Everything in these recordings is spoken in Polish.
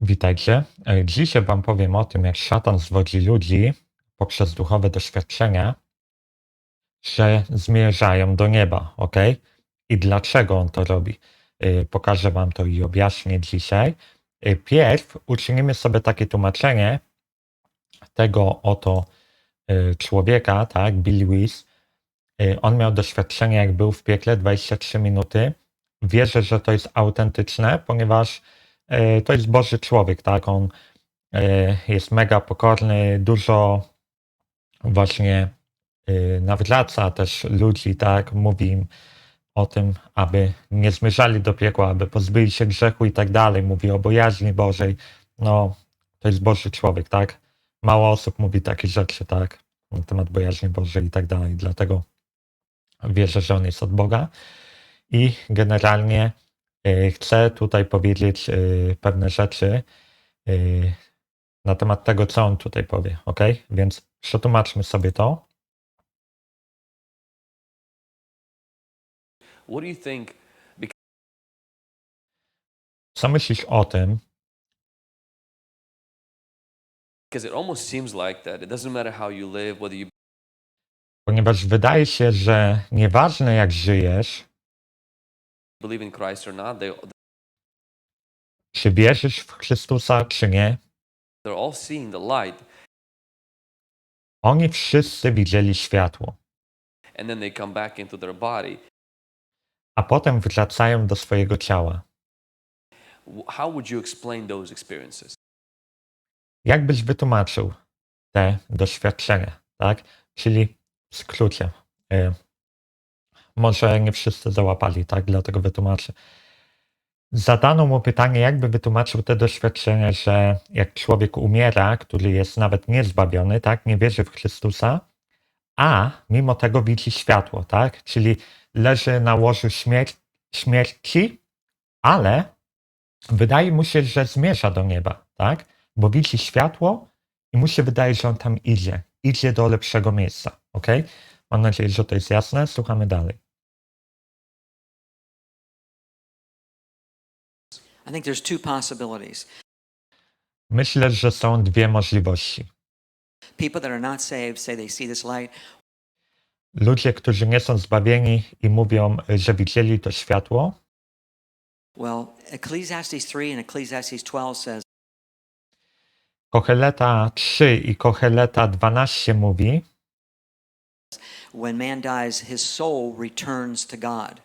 Witajcie. E, Dzisiaj Wam powiem o tym, jak szatan zwodzi ludzi poprzez duchowe doświadczenia, że zmierzają do nieba, ok? I dlaczego on to robi? E, Pokażę Wam to i objaśnię dzisiaj. E, Pierw uczynimy sobie takie tłumaczenie tego oto człowieka, tak, Bill Lewis. On miał doświadczenie, jak był w piekle 23 minuty. Wierzę, że to jest autentyczne, ponieważ to jest Boży człowiek, tak? On e, jest mega pokorny, dużo właśnie e, nawraca też ludzi, tak? Mówi im o tym, aby nie zmierzali do piekła, aby pozbyli się grzechu i tak dalej. Mówi o bojaźni Bożej. No, to jest Boży człowiek, tak? Mało osób mówi takie rzeczy, tak? Na temat bojaźni Bożej i tak dalej. Dlatego wierzę, że on jest od Boga. I generalnie e, chcę tutaj powiedzieć e, pewne rzeczy e, na temat tego, co on tutaj powie, ok? Więc przetłumaczmy sobie to. What do you think? Co myślisz o tym, Because it almost seems like that. It doesn't matter how you live, whether you ponieważ wydaje się, że nieważne jak żyjesz, believe in Christ or not, they czy wierzysz w Chrystusa, czy nie, they're all seeing the light, oni wszyscy widzieli światło, and then they come back into their body. a potem wracają do swojego ciała. W- How would you explain those experiences? Jak byś wytłumaczył te doświadczenia, tak? Czyli w skrócie. y, Może nie wszyscy załapali, tak? Dlatego wytłumaczę. Zadano mu pytanie, jakby wytłumaczył te doświadczenia, że jak człowiek umiera, który jest nawet niezbawiony, tak? Nie wierzy w Chrystusa, a mimo tego widzi światło, tak? Czyli leży na łożu śmier- śmierci, ale wydaje mu się, że zmierza do nieba, tak? Bo widzi światło i mu się wydaje, że on tam idzie. Idzie do lepszego miejsca, ok? Mam nadzieję, że to jest jasne. Słuchamy dalej. I think there's two possibilities. Myślę, że są dwie możliwości. People that are not saved say they see this light. Ludzie, którzy nie są zbawieni i mówią, że widzieli to światło, Well, Ecclesiastes 3 and Ecclesiastes 12 says, Kocheleta 3 i Kocheleta 12 mówi, when man dies, his soul returns to God.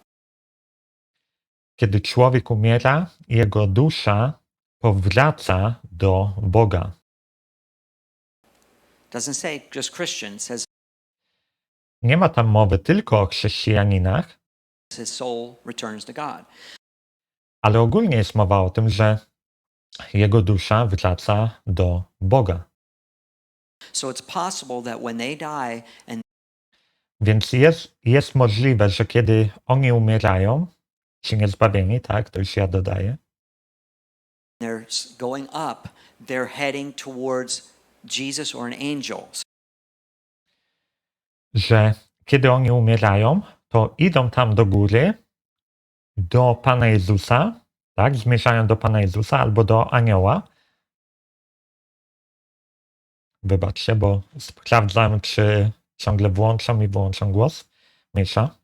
Kiedy człowiek umiera, jego dusza powraca do Boga. Doesn't say just Christian, it says Nie ma tam mowy tylko o chrześcijaninach, his soul returns to God. ale ogólnie jest mowa o tym, że jego dusza wraca do Boga. So it's possible that when they die and Więc jest, jest możliwe, że kiedy oni umierają, ci niezbawieni, tak, to już ja dodaję, they're going up, they're heading towards Jesus or an angel. że kiedy oni umierają, to idą tam do góry, do Pana Jezusa, tak, zmierzają do Pana Jezusa albo do anioła. Wybaczcie, bo sprawdzam, czy ciągle włączam i wyłączam głos. Mniejsza.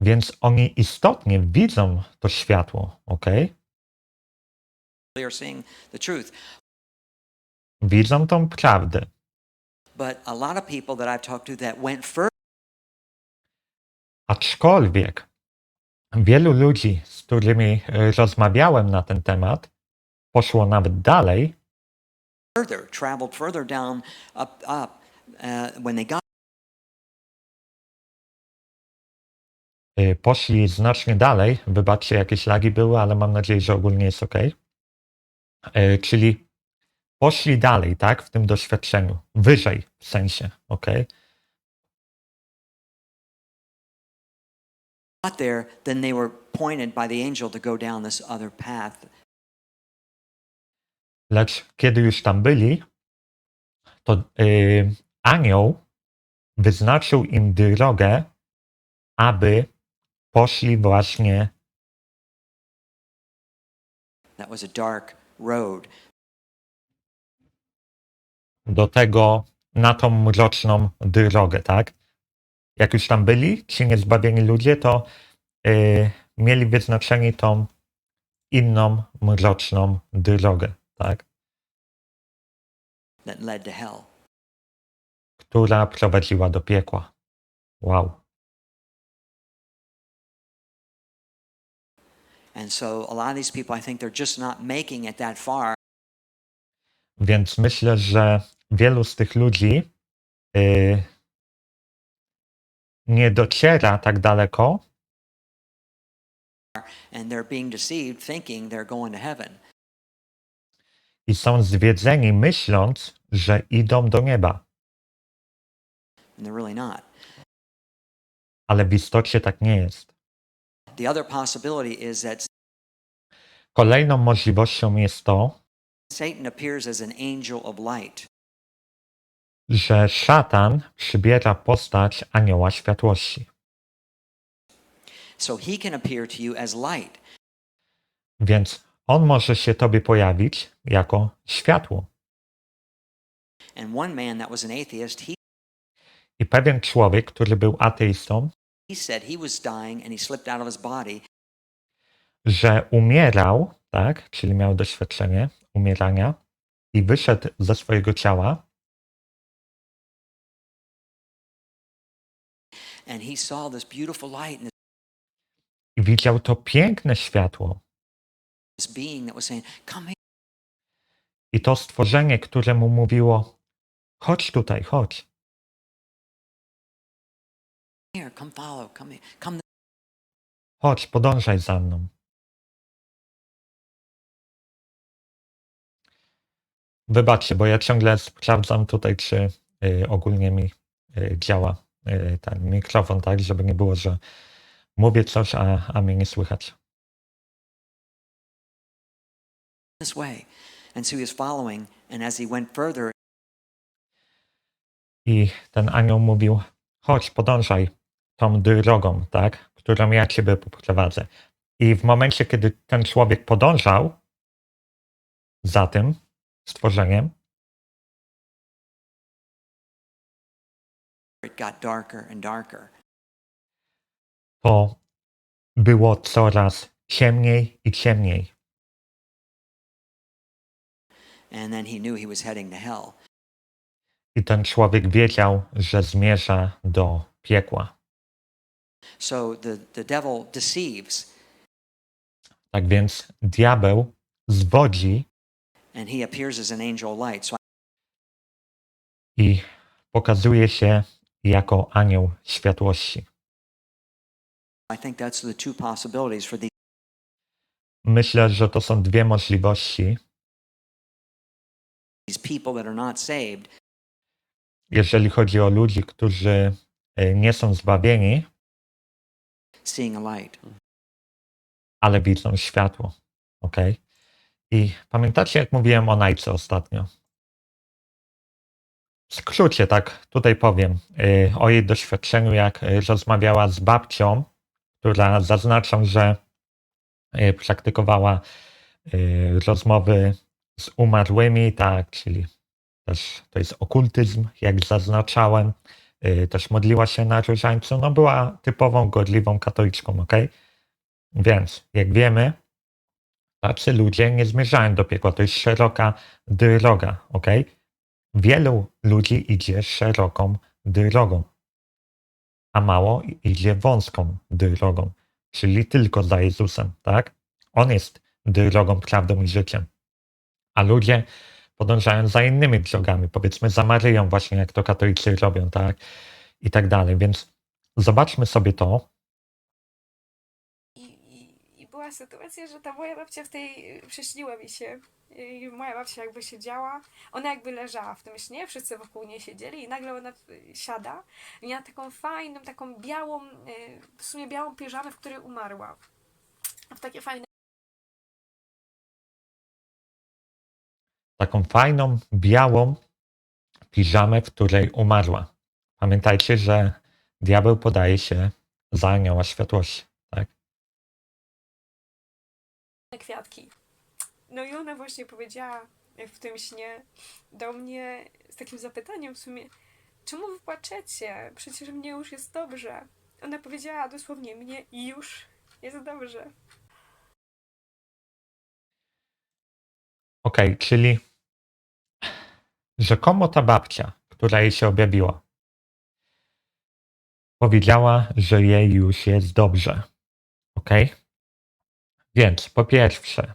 Więc oni istotnie widzą to światło, ok? Widzą tą prawdę. Aczkolwiek wielu ludzi, z którymi e, rozmawiałem na ten temat, poszło nawet dalej further, traveled further down, up, up. Uh, when they got y, poszli znacznie dalej. Wybaczcie, jakieś lagi były, ale mam nadzieję, że ogólnie jest ok. Y, Czyli poszli dalej, tak, w tym doświadczeniu, wyżej w sensie, ok. got there, then they were pointed by the angel to go down this other path. Lecz kiedy już tam byli, to y, anioł wyznaczył im drogę aby poszli właśnie do tego, na tą mroczną drogę, tak? Jak już tam byli, ci niezbawieni ludzie, to yy, mieli wyznaczeni tą inną mroczną drogę, tak? that led to hell. Która prowadziła do piekła. Wow. And so a lot of these people, I think they're just not making it that far. Więc myślę, że wielu z tych ludzi yy, nie dociera tak daleko, and they're being deceived thinking they're going to heaven. i są zwiedzeni, myśląc, że idą do nieba. And they're really not. Ale w istocie tak nie jest. The other possibility is that Kolejną możliwością jest to, Satan appears as an angel of light. że szatan przybiera postać anioła światłości. So he can appear to you as light. Więc on może się tobie pojawić jako światło. And one man that was an atheist, he, I pewien człowiek, który był ateistą, he said he was dying and he slipped out of his body że umierał, tak, czyli miał doświadczenie umierania i wyszedł ze swojego ciała and he saw this beautiful light and i widział to piękne światło this being that was saying, Come here. i to stworzenie, które mu mówiło: chodź tutaj, chodź. Here, come follow, come here, come. Chodź, podążaj za mną. Wybaczcie, bo ja ciągle sprawdzam tutaj, czy y, ogólnie mi y, działa y, ten mikrofon, tak, żeby nie było, że mówię coś, a, a mnie nie słychać. this way. And so he was following, and as he went further, I ten anioł mówił: chodź, podążaj tą drogą, tak, którą ja ciebie poprowadzę. I w momencie, kiedy ten człowiek podążał za tym stworzeniem, to było coraz ciemniej i ciemniej. I ten człowiek wiedział, że zmierza do piekła. So the, the devil deceives, Tak więc diabeł zwodzi and he appears as an angel of light. So i pokazuje się jako anioł światłości. I think that's the two possibilities for the, Myślę, że to są dwie możliwości, these people that are not saved. jeżeli chodzi o ludzi, którzy e, nie są zbawieni, Seeing a light. ale widzą światło. Ok? I pamiętacie, jak mówiłem o Najce ostatnio? W skrócie, tak tutaj powiem y, o jej doświadczeniu, jak y, rozmawiała z babcią, która zaznaczam, że y, praktykowała rozmowy z umarłymi, tak, czyli też to jest okultyzm, jak zaznaczałem. Y, Też modliła się na różańcu. No, była typową, godliwą katoliczką, ok? Więc, jak wiemy, tacy ludzie nie zmierzają do piekła. To jest szeroka droga, ok? Wielu ludzi idzie szeroką drogą, a mało idzie wąską drogą, czyli tylko za Jezusem, tak? On jest drogą, prawdą i życiem. A ludzie podążają za innymi drogami, powiedzmy za Maryją, właśnie jak to katolicy robią, tak? I tak dalej. Więc zobaczmy sobie to, I, i, I była sytuacja, że ta moja babcia w tej, prześniła mi się i moja babcia jakby siedziała, ona jakby leżała w tym śnie, wszyscy wokół niej siedzieli i nagle ona siada i miała taką fajną, taką białą, y, w sumie białą piżamę, w której umarła. W takie fajne taką fajną, białą piżamę, w której umarła. Pamiętajcie, że diabeł podaje się za anioła światłości, tak? kwiatki. No i ona właśnie powiedziała, w tym śnie, do mnie z takim zapytaniem w sumie, czemu wy płaczecie? Przecież mnie już jest dobrze. Ona powiedziała dosłownie, mnie już jest dobrze. Okej, czyli rzekomo ta babcia, która jej się objawiła, powiedziała, że jej już jest dobrze. Ok? Więc po pierwsze,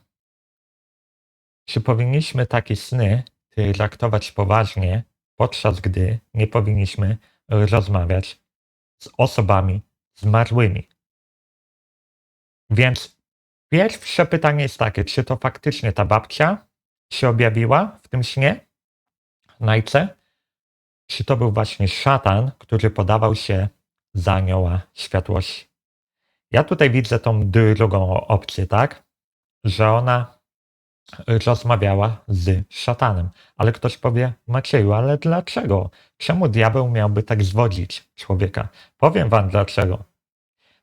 czy powinniśmy takie sny traktować poważnie, podczas gdy nie powinniśmy rozmawiać z osobami zmarłymi? Więc pierwsze pytanie jest takie, czy to faktycznie ta babcia się objawiła w tym śnie? Najce? Czy to był właśnie szatan, który podawał się za anioła światłości? Ja tutaj widzę tą drugą opcję, tak? Że ona rozmawiała z szatanem. Ale ktoś powie, Macieju, ale dlaczego? Czemu diabeł miałby tak zwodzić człowieka? Powiem wam dlaczego.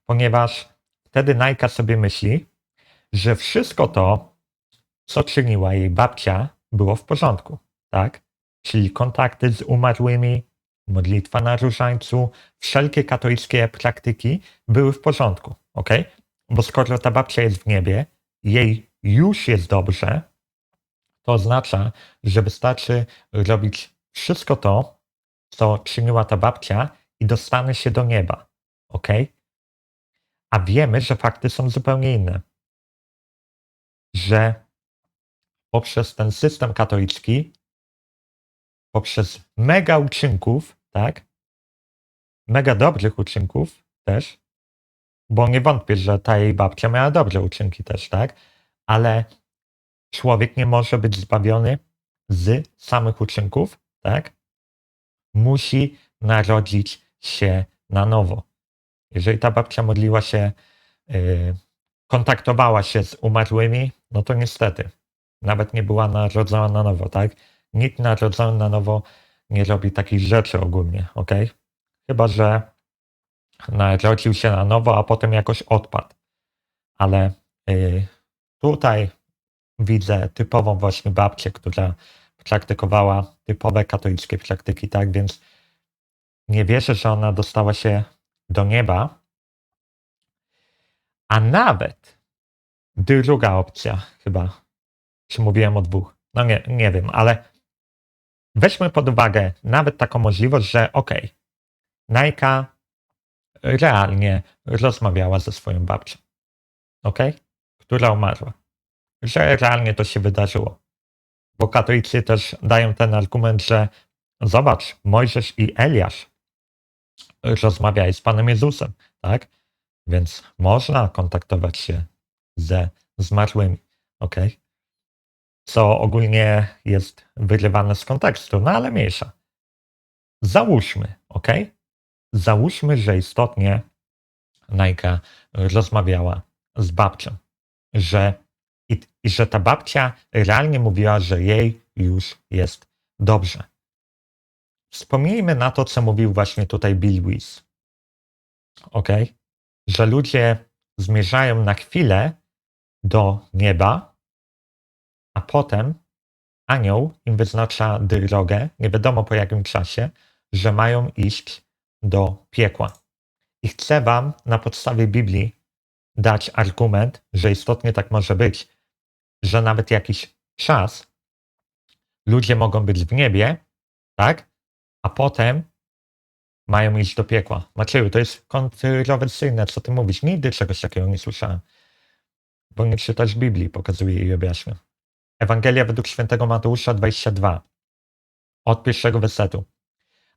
Ponieważ wtedy Najka sobie myśli, że wszystko to, co czyniła jej babcia, było w porządku, tak? Czyli kontakty z umarłymi, modlitwa na różańcu, wszelkie katolickie praktyki były w porządku, ok? Bo skoro ta babcia jest w niebie, jej już jest dobrze, to oznacza, że wystarczy robić wszystko to, co czyniła ta babcia i dostanę się do nieba, ok? A wiemy, że fakty są zupełnie inne. Że poprzez ten system katolicki, poprzez mega uczynków, tak? Mega dobrych uczynków też, bo nie wątpię, że ta jej babcia miała dobre uczynki też, tak? Ale człowiek nie może być zbawiony z samych uczynków, tak? Musi narodzić się na nowo. Jeżeli ta babcia modliła się, yy, kontaktowała się z umarłymi, no to niestety, nawet nie była narodzona na nowo, tak? Nikt narodzony na nowo nie robi takich rzeczy ogólnie, ok? Chyba, że narodził się na nowo, a potem jakoś odpadł. Ale yy, tutaj widzę typową właśnie babcię, która praktykowała typowe katolickie praktyki, tak? Więc nie wierzę, że ona dostała się do nieba. A nawet druga opcja, chyba, czy mówiłem o dwóch? No nie, nie wiem, ale weźmy pod uwagę nawet taką możliwość, że okay, Najka realnie rozmawiała ze swoją babcią, ok? Która umarła. Że realnie to się wydarzyło. Bo katolicy też dają ten argument, że zobacz, Mojżesz i Eliasz rozmawiali z Panem Jezusem, tak? Więc można kontaktować się ze zmarłymi, ok? Co ogólnie jest wyrywane z kontekstu, no ale mniejsza. Załóżmy, ok? Załóżmy, że istotnie Najka rozmawiała z babcią, że, i, i że ta babcia realnie mówiła, że jej już jest dobrze. Wspomnijmy na to, co mówił właśnie tutaj Bill Weiss. Ok? Że ludzie zmierzają na chwilę do nieba, a potem anioł im wyznacza drogę, nie wiadomo po jakim czasie, że mają iść do piekła. I chcę Wam na podstawie Biblii dać argument, że istotnie tak może być, że nawet jakiś czas ludzie mogą być w niebie, tak? a potem mają iść do piekła. Macieju, to jest kontrowersyjne, co ty mówisz. Nigdy czegoś takiego nie słyszałem. Bo nie czytasz Biblii, pokazuje i objaśnia. Ewangelia według świętego Mateusza 22, od pierwszego wersetu.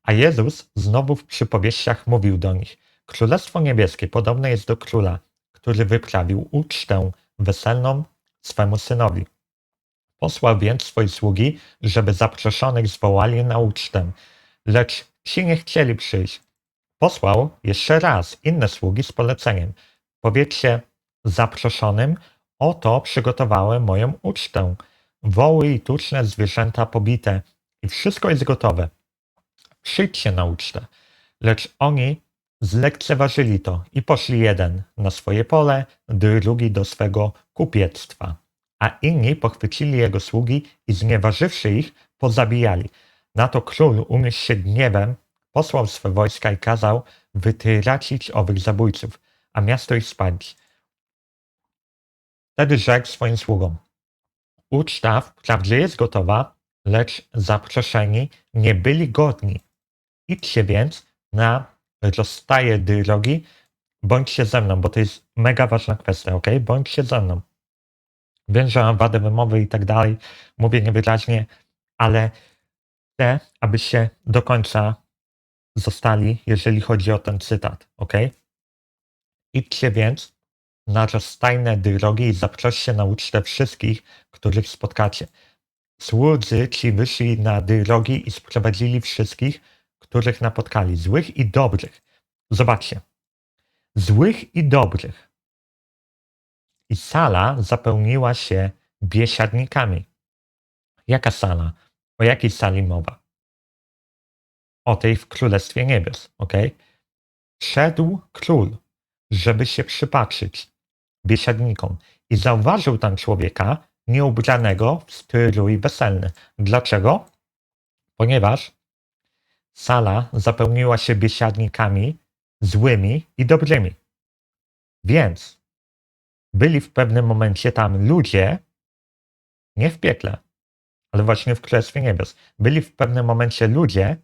A Jezus znowu w przypowieściach mówił do nich, Królestwo Niebieskie podobne jest do króla, który wyprawił ucztę weselną swemu synowi. Posłał więc swoje sługi, żeby zaproszonych zwołali na ucztę, lecz ci nie chcieli przyjść. Posłał jeszcze raz inne sługi z poleceniem. Powiedzcie zaproszonym, oto przygotowałem moją ucztę. Woły i tuczne zwierzęta pobite i wszystko jest gotowe. Przyjdźcie na ucztę. Lecz oni zlekceważyli to i poszli jeden na swoje pole, drugi do swego kupiectwa. A inni pochwycili jego sługi i znieważywszy ich, pozabijali. Na to król, uniósł się gniewem, posłał swe wojska i kazał wytracić owych zabójców, a miasto ich spalić. Wtedy rzekł swoim sługom: Uczta wprawdzie jest gotowa, lecz zaproszeni nie byli godni. Idźcie więc na rozstaje drogi, bądźcie ze mną, bo to jest mega ważna kwestia, ok? Bądźcie ze mną. Wiem, że mam wadę wymowy i tak dalej, mówię niewyraźnie, ale chcę, abyście do końca zostali, jeżeli chodzi o ten cytat, ok? Idźcie więc na rozstajne drogi i zaproście na ucztę wszystkich, których spotkacie. Słudzy ci wyszli na drogi i sprowadzili wszystkich, których napotkali, złych i dobrych. Zobaczcie, złych i dobrych. I sala zapełniła się biesiadnikami. Jaka sala? O jakiej sali mowa? O tej w Królestwie Niebios, ok? Szedł król, żeby się przypatrzyć biesiadnikom i zauważył tam człowieka nieubranego w strój weselny. Dlaczego? Ponieważ sala zapełniła się biesiadnikami złymi i dobrymi. Więc byli w pewnym momencie tam ludzie, nie w piekle, ale właśnie w Królestwie Niebios. Byli w pewnym momencie ludzie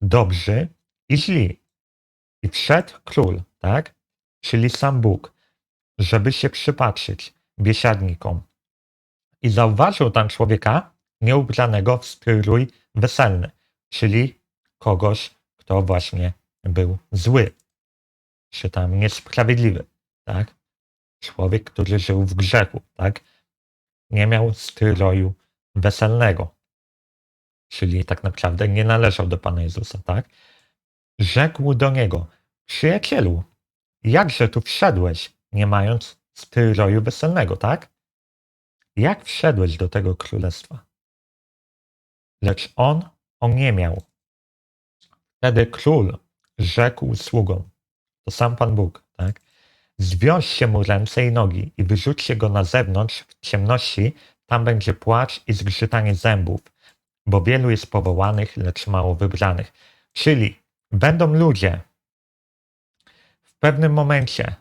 dobrzy i źli. I wszedł król, tak? Czyli sam Bóg, żeby się przypatrzyć biesiadnikom. I zauważył tam człowieka nieubranego w strój weselny, czyli kogoś, kto właśnie był zły, czy tam niesprawiedliwy, tak? Człowiek, który żył w grzechu, tak? Nie miał stroju weselnego, czyli tak naprawdę nie należał do Pana Jezusa, tak? Rzekł do niego, przyjacielu, jakże tu wszedłeś, nie mając stroju weselnego, tak? Jak wszedłeś do tego królestwa? Lecz on oniemiał. Wtedy król rzekł sługom, to sam Pan Bóg, tak? Zwiążcie mu ręce i nogi i wyrzućcie go na zewnątrz w ciemności, tam będzie płacz i zgrzytanie zębów, bo wielu jest powołanych, lecz mało wybranych. Czyli będą ludzie w pewnym momencie,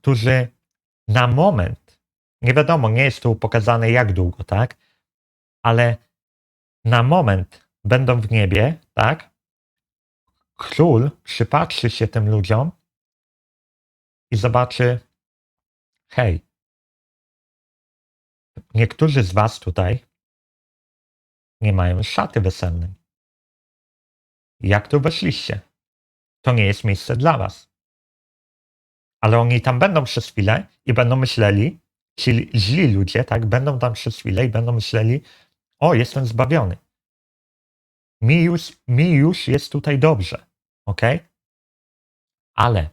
którzy na moment, nie wiadomo, nie jest tu pokazane jak długo, tak? Ale na moment będą w niebie, tak? Król przypatrzy się tym ludziom i zobaczy, hej, niektórzy z was tutaj nie mają szaty weselnej. Jak tu weszliście? To nie jest miejsce dla was. Ale oni tam będą przez chwilę i będą myśleli, ci źli ludzie, tak, będą tam przez chwilę i będą myśleli, o, jestem zbawiony. Mi już, mi już jest tutaj dobrze, ok? Ale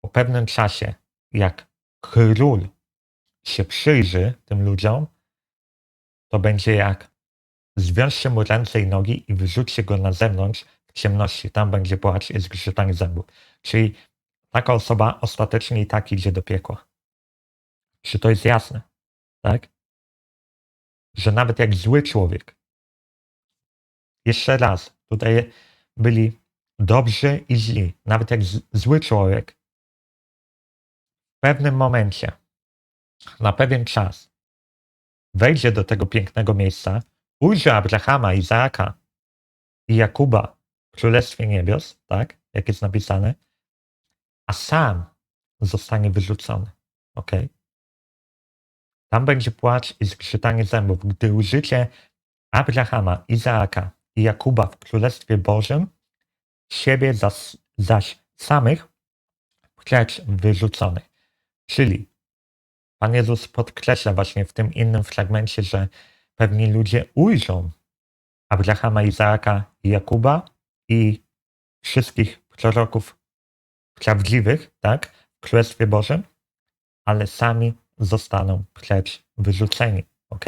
po pewnym czasie, jak król się przyjrzy tym ludziom, to będzie jak zwiążcie mu ręce i nogi i wyrzućcie go na zewnątrz w ciemności. Tam będzie płacz i zgrzytanie zębów. Czyli taka osoba ostatecznie i tak idzie do piekła. Czy to jest jasne? Tak? Że nawet jak zły człowiek, jeszcze raz, tutaj byli dobrzy i źli, nawet jak zły człowiek, w pewnym momencie, na pewien czas, wejdzie do tego pięknego miejsca, ujrzy Abrahama, Izaaka i Jakuba w Królestwie Niebios, tak, jak jest napisane, a sam zostanie wyrzucony. Ok? Tam będzie płacz i zgrzytanie zębów, gdy użycie Abrahama, Izaaka i Jakuba w Królestwie Bożym, siebie zas, zaś samych precz wyrzuconych. Czyli Pan Jezus podkreśla właśnie w tym innym fragmencie, że pewni ludzie ujrzą Abrahama, Izaaka i Jakuba i wszystkich proroków prawdziwych, tak, w Królestwie Bożym, ale sami zostaną precz wyrzuceni, ok?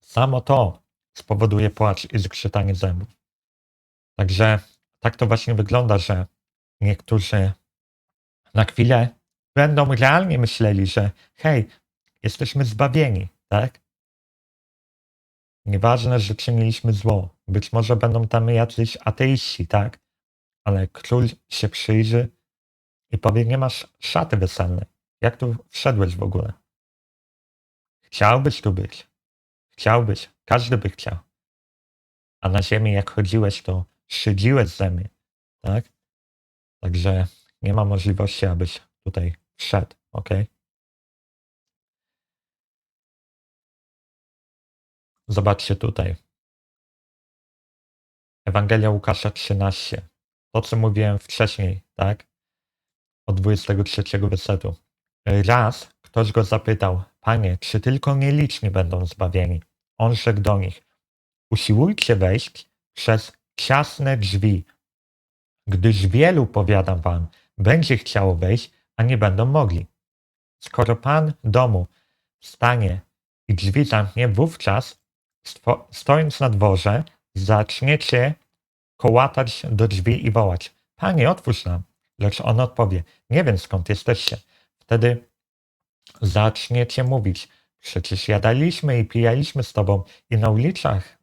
Samo to spowoduje płacz i zgrzytanie zębów. Także tak to właśnie wygląda, że niektórzy na chwilę będą realnie myśleli, że hej, jesteśmy zbawieni, tak? Nieważne, że czyniliśmy zło. Być może będą tam jacyś ateiści, tak? Ale król się przyjrzy i powie, nie masz szaty weselnej. Jak tu wszedłeś w ogóle? Chciałbyś tu być. Chciałbyś. Każdy by chciał. A na ziemi jak chodziłeś, to szydziłeś ze mnie, tak? Także nie ma możliwości, abyś tutaj wszedł, ok? Zobaczcie tutaj. Ewangelia Łukasza 13. To, co mówiłem wcześniej, tak? Od 23 wersetu. Raz ktoś go zapytał, Panie, czy tylko nieliczni będą zbawieni? On rzekł do nich, usiłujcie wejść przez ciasne drzwi, gdyż wielu, powiadam wam, będzie chciało wejść, a nie będą mogli. Skoro Pan domu stanie i drzwi zamknie, wówczas, sto, stojąc na dworze, zaczniecie kołatać do drzwi i wołać: Panie, otwórz nam. Lecz on odpowie: Nie wiem skąd jesteście. Wtedy zaczniecie mówić: Przecież jadaliśmy i pijaliśmy z tobą i na ulicach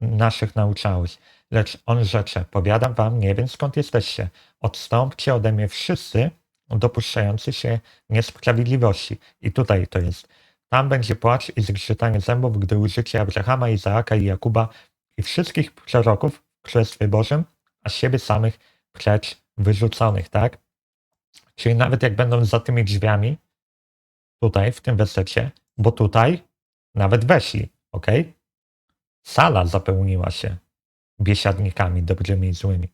naszych nauczałeś. Lecz on rzecze: Powiadam wam, nie wiem skąd jesteście. Odstąpcie ode mnie wszyscy dopuszczający się niesprawiedliwości. I tutaj to jest. Tam będzie płacz i zgrzytanie zębów, gdy użycie Abrahama, Izaaka i Jakuba i wszystkich proroków Królestwie Bożym, a siebie samych precz wyrzuconych, tak? Czyli nawet jak będą za tymi drzwiami, tutaj w tym wersecie, bo tutaj nawet weszli, ok? Sala zapełniła się biesiadnikami dobrymi i złymi.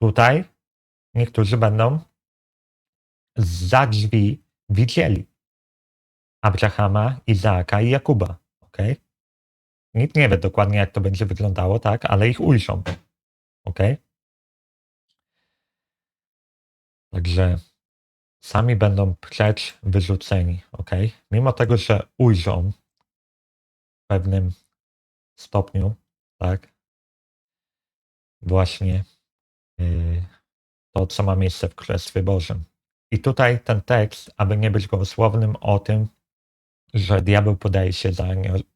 Tutaj niektórzy będą za drzwi widzieli Abrahama, Izaaka i Jakuba, ok? Nikt nie wie dokładnie, jak to będzie wyglądało, tak? Ale ich ujrzą, ok? Także sami będą precz wyrzuceni, ok? Mimo tego, że ujrzą w pewnym stopniu, tak? Właśnie yy, to, co ma miejsce w Królestwie Bożym. I tutaj ten tekst, aby nie być gołosłownym o tym, że diabeł podaje się za,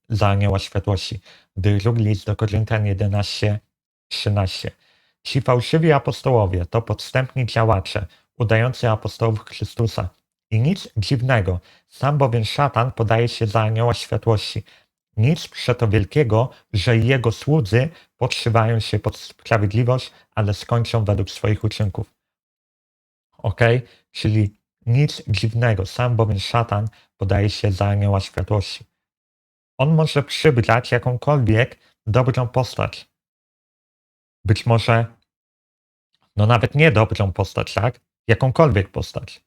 za anioła światłości. Drugi list do Koryntian 11, 13. Ci fałszywi apostołowie to podstępni działacze, udający apostołów Chrystusa. I nic dziwnego, sam bowiem szatan podaje się za anioła światłości. Nic przeto wielkiego, że jego słudzy podszywają się pod sprawiedliwość, ale skończą według swoich uczynków. Ok? Czyli nic dziwnego, sam bowiem szatan podaje się za anioła światłości. On może przybrać jakąkolwiek dobrą postać. Być może, no nawet nie dobrą postać, tak? Jakąkolwiek postać.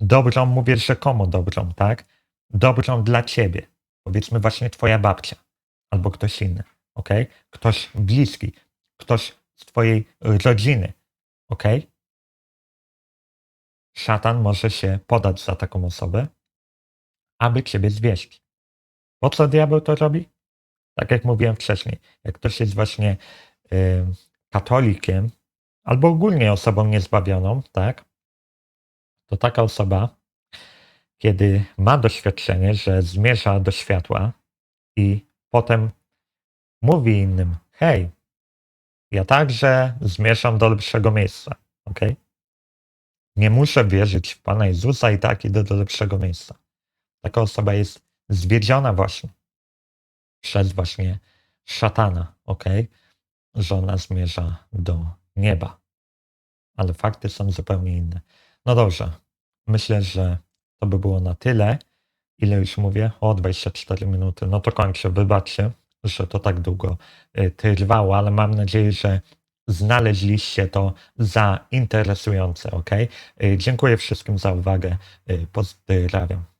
Dobrą, mówię rzekomo dobrą, tak? Dobrą dla ciebie. Powiedzmy właśnie twoja babcia albo ktoś inny, ok? Ktoś bliski, ktoś z twojej rodziny, ok? Szatan może się podać za taką osobę, aby ciebie zwieść. Po co diabeł to robi? Tak jak mówiłem wcześniej, jak ktoś jest właśnie y, katolikiem albo ogólnie osobą niezbawioną, tak, to taka osoba, kiedy ma doświadczenie, że zmierza do światła i potem mówi innym, hej, ja także zmierzam do lepszego miejsca, ok? Nie muszę wierzyć w Pana Jezusa i tak idę do lepszego miejsca. Taka osoba jest zwiedziona właśnie przez właśnie szatana, ok? Że ona zmierza do nieba. Ale fakty są zupełnie inne. No dobrze, myślę, że to by było na tyle. Ile już mówię? O, 24 minuty. No to kończę. Wybaczcie, że to tak długo y, trwało, ale mam nadzieję, że znaleźliście to za interesujące, ok? Y, Dziękuję wszystkim za uwagę. Y, Pozdrawiam.